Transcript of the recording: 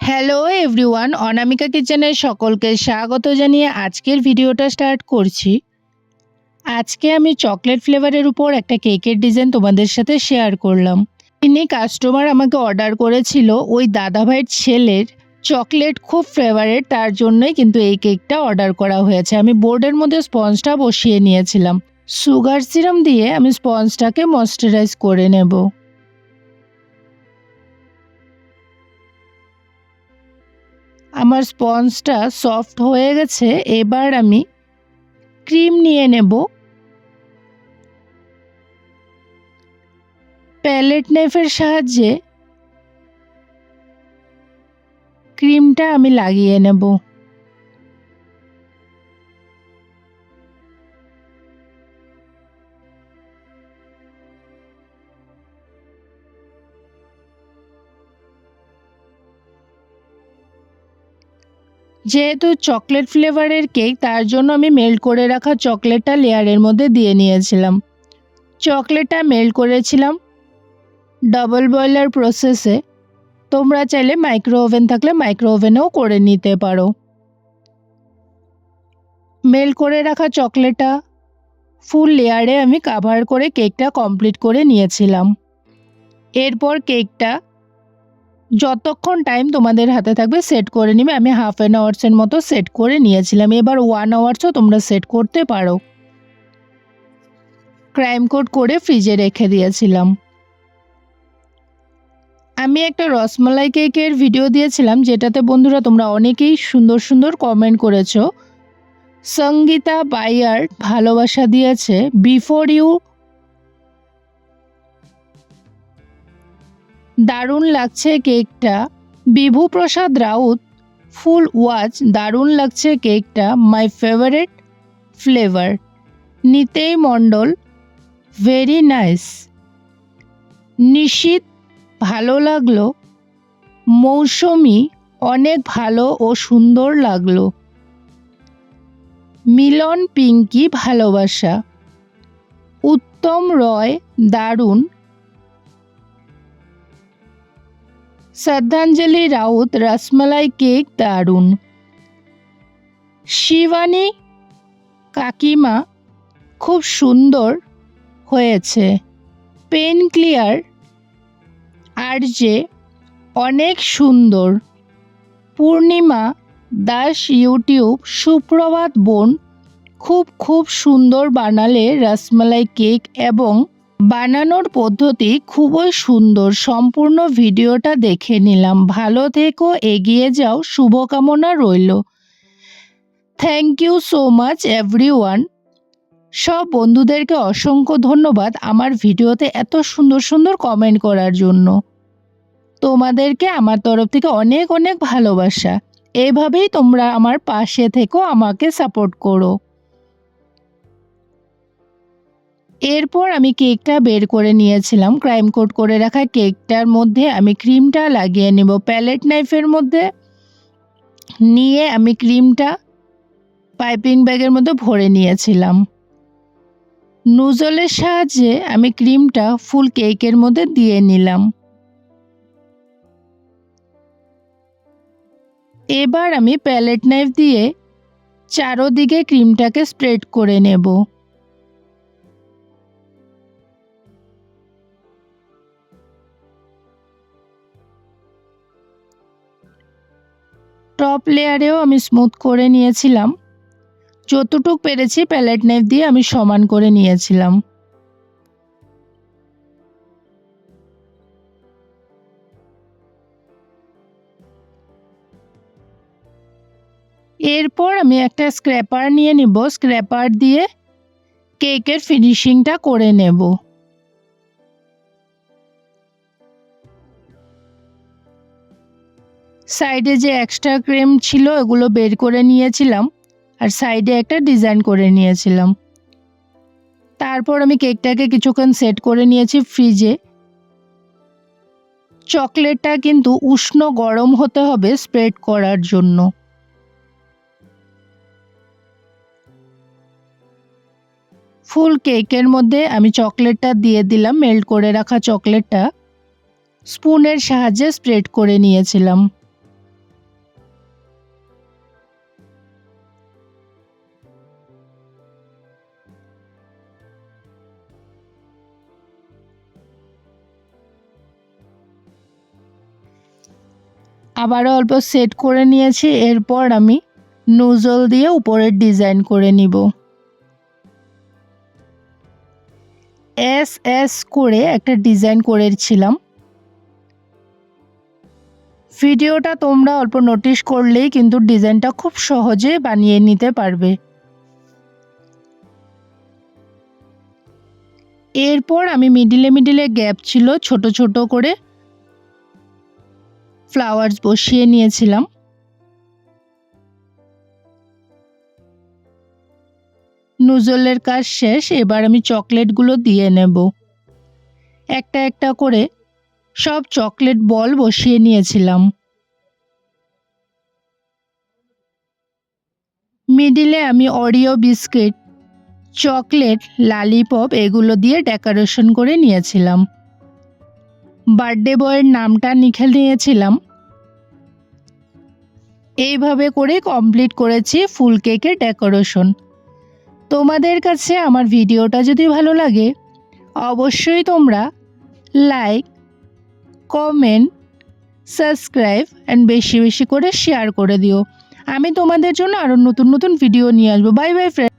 Hello everyone অনামিকা কিচেনের সকলকে স্বাগত জানিয়ে আজকের ভিডিওটা স্টার্ট করছি। আজকে আমি চকলেট ফ্লেভারের উপর একটা কেকের ডিজাইন তোমাদের সাথে শেয়ার করলাম। তিনি কাস্টমার আমাকে অর্ডার করেছিল, ওই দাদাভাইয়ের ছেলের চকলেট খুব ফেভারেট তার জন্যই কিন্তু এই কেকটা অর্ডার করা হয়েছে। আমি বোর্ডের মধ্যে স্পঞ্জটা বসিয়ে নিয়েছিলাম। সুগার সিরাম দিয়ে আমি স্পঞ্জটাকে ময়শ্চারাইজ করে নেব। আমার স্পঞ্জটা সফট হয়ে গেছে, এবার আমি ক্রিম নিয়ে নেব। প্যালেট নাইফের সাহায্যে ক্রিমটা আমি লাগিয়ে নেব। যেহেতু চকলেট ফ্লেভারের কেক, তার জন্য আমি মেল্ট করে রাখা চকলেটটা লেয়ারের মধ্যে দিয়ে নিয়েছিলাম। চকলেটটা মেল্ট করেছিলাম ডাবল বয়লার প্রসেসে। তোমরা চাইলে মাইক্রো ওভেন থাকলে মাইক্রো ওভেনেও করে নিতে পারো। মেল্ট করে রাখা চকলেটটা ফুল লেয়ারে আমি কাভার করে কেকটা কমপ্লিট করে নিয়েছিলাম। এরপর কেকটা যতক্ষণ টাইম তোমাদের হাতে থাকবে সেট করে নিবে। আমি হাফ অ্যান আওয়ার্সের মতো সেট করে নিয়েছিলাম। এবার ওয়ান আওয়ার্সও তোমরা সেট করতে পারো। ক্রাইম কোড করে ফ্রিজে রেখে দিয়েছিলাম। আমি একটা রসমালাই কেকের ভিডিও দিয়েছিলাম, যেটাতে বন্ধুরা তোমরা অনেকেই সুন্দর সুন্দর কমেন্ট করেছ। সঙ্গীতা বাইয়ার ভালোবাসা দিয়েছে। বিফোর ইউ দারুণ লাগছে কেকটা। বিভু প্রসাদ রাউত ফুল ওয়াচ দারুণ লাগছে কেকটা, মাই ফেভারেট ফ্লেভার। নিতেই মণ্ডল, ভেরি নাইস। নিশীত, ভালো লাগল। মৌসুমি, অনেক ভালো ও সুন্দর লাগল। মিলন পিঙ্কি, ভালোবাসা। উত্তম রয়, দারুণ। শ্রদ্ধাঞ্জলি রাউত রসমালাই কেক দারুণ। শিবানী কাকিমা খুব সুন্দর হয়েছে। Pen clear. আর যে অনেক সুন্দর। পূর্ণিমা দাস ইউটিউব সুপ্রভাত বোন খুব খুব সুন্দর বানালে রসমালাই কেক এবং বানানোর পদ্ধতি খুবই সুন্দর। সম্পূর্ণ ভিডিওটা দেখে নিলাম। ভালো থেকো, এগিয়ে যাও। শুভকামনা রইল। Thank you so much everyone সব বন্ধুদেরকে অসংখ্য ধন্যবাদ আমার ভিডিওতে এত সুন্দর সুন্দর কমেন্ট করার জন্য। তোমাদেরকে আমার তরফ থেকে অনেক অনেক ভালোবাসা। এভাবেই তোমরা আমার পাশে থেকেও আমাকে সাপোর্ট করো। এরপর আমি কেকটা বের করে নিয়েছিলাম। ক্রাইম কোট করে রাখা কেকটার মধ্যে আমি ক্রিমটা লাগিয়ে নেব। প্যালেট নাইফের মধ্যে নিয়ে আমি ক্রিমটা পাইপিং ব্যাগের মধ্যে ভরে নিয়েছিলাম। নুজলের সাহায্যে আমি ক্রিমটা ফুল কেকের মধ্যে দিয়ে নিলাম। এবার আমি প্যালেট নাইফ দিয়ে চারোদিকে ক্রিমটাকে স্প্রেড করে নেব। টপ লেয়ারেও আমি স্মুথ করে নিয়েছিলাম। যতটুক পেরেছি প্যালেট নাইফ দিয়ে আমি সমান করে নিয়েছিলাম। এরপর আমি একটা স্ক্র্যাপার নিয়ে নিব। স্ক্র্যাপার দিয়ে কেকের ফিনিশিংটা করে নেব। সাইডে যে এক্সট্রা ক্রেম ছিল এগুলো বের করে নিয়েছিলাম আর সাইডে একটা ডিজাইন করে নিয়েছিলাম। তারপর আমি কেকটাকে কিছুক্ষণ সেট করে নিয়েছি ফ্রিজে চকলেটটা কিন্তু উষ্ণ গরম হতে হবে স্প্রেড করার জন্য। ফুল কেকের মধ্যে আমি চকলেটটা দিয়ে দিলাম মেল্ট করে রাখা চকলেটটা। স্পুনের সাহায্যে স্প্রেড করে নিয়েছিলাম। আবারও অল্প সেট করে নিয়েছি, এরপর আমি নুজল দিয়ে উপরের ডিজাইন করে নিব। এস এস করে একটা ডিজাইন করেছিলাম। ভিডিওটা তোমরা অল্প নোটিশ করলেই কিন্তু ডিজাইনটা খুব সহজে বানিয়ে নিতে পারবে। এরপর আমি মিডিলে মিডিলে গ্যাপ ছিল, ছোট ছোট করে ফ্লাওয়ার্স বসিয়ে নিয়েছিলাম। নুজলের কাজ শেষ, এবার আমি চকলেটগুলো দিয়ে নেব। একটা একটা করে সব চকলেট বল বসিয়ে নিয়েছিলাম। মিডিলে আমি অরিও বিস্কিট, চকলেট, লালিপপ এগুলো দিয়ে ডেকোরেশন করে নিয়েছিলাম। বার্থডে বয়ের নামটা লিখে নিয়েছিলাম। এইভাবে করে কমপ্লিট করেছি ফুল কেকের ডেকোরেশন। তোমাদের কাছে আমার ভিডিওটা যদি ভালো লাগে, অবশ্যই তোমরা লাইক, কমেন্ট, সাবস্ক্রাইব অ্যান্ড বেশি বেশি করে শেয়ার করে দিও। আমি তোমাদের জন্য আরও নতুন নতুন ভিডিও নিয়ে আসব। Bye bye friend